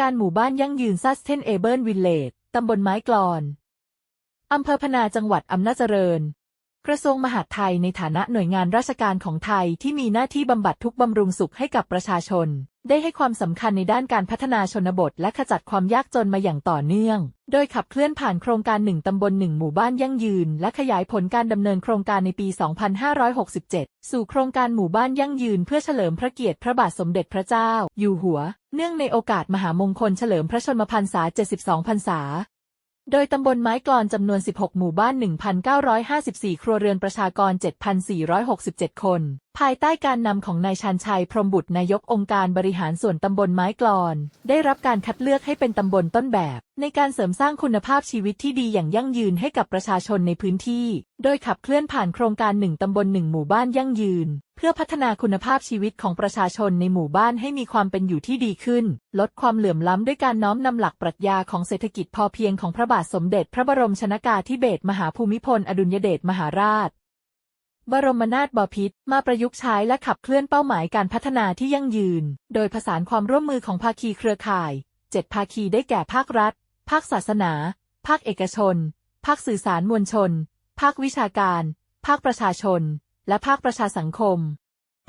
การหมู่บ้านยั่งยืน Sustainable Village ตำบลไม้กลอนอำเภอพนาจังหวัดอำนาจเจริญ กระทรวงมหาดไทยในฐานะหน่วยงานราชการของไทยที่มีหน้าที่บำบัดทุกบำรุงสุขให้กับประชาชน ได้ให้ความสำคัญในด้านการพัฒนาชนบท และขจัดความยากจนมาอย่างต่อเนื่อง โดยขับเคลื่อนผ่านโครงการหนึ่งตำบลหนึ่งหมู่บ้านยั่งยืน และขยายผลการดำเนินโครงการในปี 2567 สู่โครงการหมู่บ้านยั่งยืน เพื่อเฉลิมพระเกียรติพระบาทสมเด็จพระเจ้า อยู่หัว เนื่องในโอกาสมหามงคลเฉลิมพระชนมพรรษา 72 พรรษาโดยตำบลไม้กลอนจำนวน 16 หมู่บ้าน 1,954 ครัวเรือนประชากร 7,467 คน ภายใต้การนำของนายชันชัยพรมบุตรนายกองค์การบริหารส่วนตำบลไม้กลอน ได้รับการคัดเลือกให้เป็นตำบลต้นแบบ ในการเสริมสร้างคุณภาพชีวิตที่ดีอย่างยั่งยืนให้กับประชาชนในพื้นที่ โดยขับเคลื่อนผ่านโครงการหนึ่งตำบลหนึ่งหมู่บ้านยั่งยืน เพื่อพัฒนาคุณภาพชีวิตของประชาชนในหมู่บ้านให้มีความเป็นอยู่ที่ดีขึ้น ลดความเหลื่อมล้ำด้วยการน้อมนำหลักปรัชญาของเศรษฐกิจพอเพียงของพระบาทสมเด็จ พระบรมชนากาธิเบศรมหาภูมิพลอดุลยเดชมหาราช บรมนาถบพิตรมาประยุกต์ใช้และขับเคลื่อนเป้าหมายการพัฒนาที่ยั่งยืน โดยผสานความร่วมมือของภาคีเครือข่ายเจ็ดภาคีได้แก่ภาครัฐ ภาคศาสนา ภาคเอกชน ภาคสื่อสารมวลชน ภาควิชาการ ภาคประชาชน และภาคประชาสังคม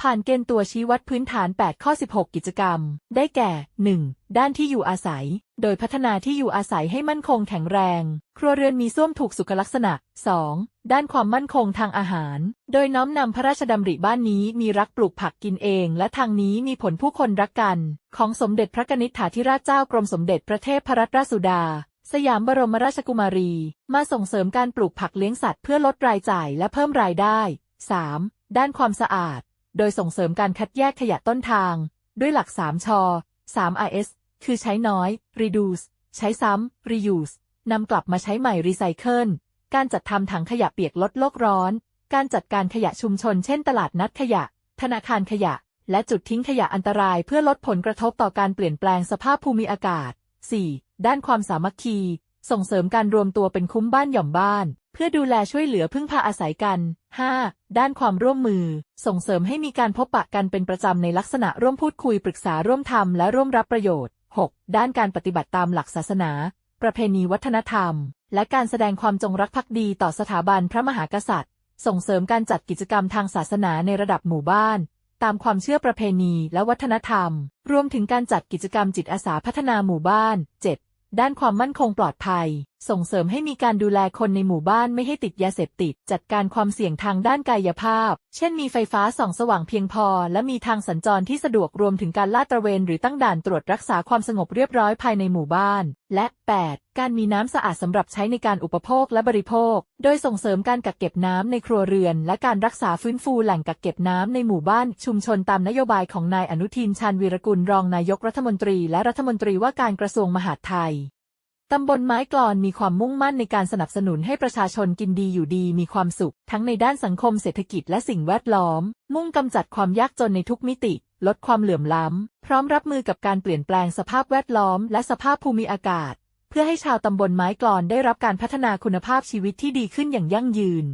ผ่านเกณฑ์ตัวชี้วัดพื้นฐาน 8 ข้อ 16 กิจกรรม ได้แก่ 1. ด้านที่อยู่อาศัย โดยพัฒนาที่อยู่อาศัยให้มั่นคงแข็งแรง ครัวเรือนมีส้วมถูกสุขลักษณะ 2. ด้านความมั่นคงทางอาหาร โดยน้อมนำพระราชดำริบ้านนี้มีรักปลูกผักกินเอง และทางนี้มีผลผู้คนรักกัน ของสมเด็จพระนิษฐาธิราชเจ้ากรมสมเด็จพระเทพรัตนราชสุดาสยามบรมราชกุมารี มาส่งเสริมการปลูกผักเลี้ยงสัตว์เพื่อลดรายจ่ายและเพิ่มรายได้ 3. ด้านความสะอาด โดยส่งเสริมการคัดแยกขยะต้นทาง ด้วยหลัก 3ชอ3 RS คือใช้น้อย reduce ใช้ซ้ำ reuse นำกลับมาใช้ใหม่ recycle การจัดทำถังขยะเปียกลดโลกร้อน การจัดการขยะชุมชน เช่นตลาดนัดขยะ ธนาคารขยะ และจุดทิ้งขยะอันตรายเพื่อลดผลกระทบต่อการเปลี่ยนแปลงสภาพภูมิอากาศ 4. ด้านความสามัคคี ส่งเสริมการรวมตัวเป็นคุ้มบ้านหย่อมบ้าน พื่อดูแลช่วยเหลือพึ่งพาอาศัยกัน 5. ด้านความร่วมมือ ส่งเสริมให้มีการพบปะกันเป็นประจำในลักษณะร่วมพูดคุยปรึกษาร่วมทำและร่วมรับประโยชน์ 6. ด้านการปฏิบัติตามหลักศาสนา ประเพณีวัฒนธรรม และการแสดงความจงรักภักดีต่อสถาบันพระมหากษัตริย์ ส่งเสริมการจัดกิจกรรมทางศาสนาในระดับหมู่บ้าน ตามความเชื่อประเพณีและวัฒนธรรม รวมถึงการจัดกิจกรรมจิตอาสาพัฒนาหมู่บ้าน 7. ด้านความมั่นคงปลอดภัย ส่งเสริมให้มีการดูแลคนในหมู่บ้านไม่ให้ติดยาเสพติด จัดการความเสี่ยงทางด้านกายภาพ เช่นมีไฟฟ้าส่องสว่างเพียงพอ และมีทางสัญจรที่สะดวกรวมถึงการลาดตระเวนหรือตั้งด่านตรวจรักษาความสงบเรียบร้อยภายในหมู่บ้าน และ 8. การมีน้ำสะอาดสำหรับใช้ในการอุปโภคและบริโภค โดยส่งเสริมการกักเก็บน้ำในครัวเรือน และการรักษาฟื้นฟูแหล่งกักเก็บน้ำในหมู่บ้าน ชุมชนตามนโยบายของนายอนุทินชาญวีรกุลรองนายกรัฐมนตรี และรัฐมนตรีว่าการกระทรวงมหาดไทย ตำบลไม้กลอนมีความมุ่งมั่นในการสนับสนุนให้ประชาชนกินดีอยู่ดีมีความสุข ทั้งในด้านสังคมเศรษฐกิจและสิ่งแวดล้อม มุ่งกำจัดความยากจนในทุกมิติ ลดความเหลื่อมล้ำ พร้อมรับมือกับการเปลี่ยนแปลงสภาพแวดล้อม และสภาพภูมิอากาศ เพื่อให้ชาวตำบลไม้กลอนได้รับการพัฒนาคุณภาพชีวิตที่ดีขึ้นอย่างยั่งยืน